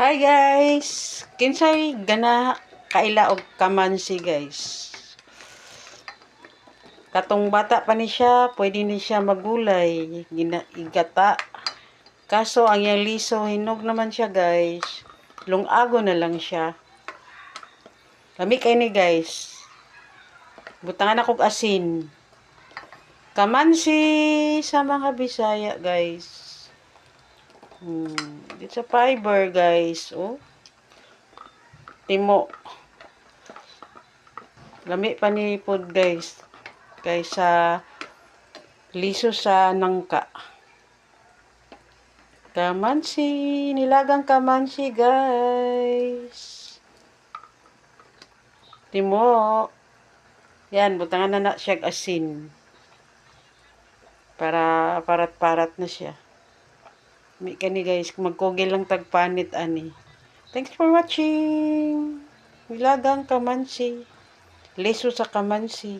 Hi guys! Kinsay gana kaila og kamansi guys. Katong bata pa ni siya, pwede ni siya magulay, gina, igata. Kaso ang yang liso, hinog naman siya guys. Lungago na lang siya. Kami kay ni guys. Butangan akong asin. Kamansi sa mga Bisaya guys. Hmm, it's a fiber guys. Oh. Timo. Lami pa ni food guys. Kaysa liso sa nangka. Kamansi. Nilagang kamansi guys. Timo. Yan, butangan na na siya asin. Para parat-parat na siya. May kani guys, magkugil lang tagpanit ani. Thanks for watching. Nilagang kamansi. Leso sa kamansi.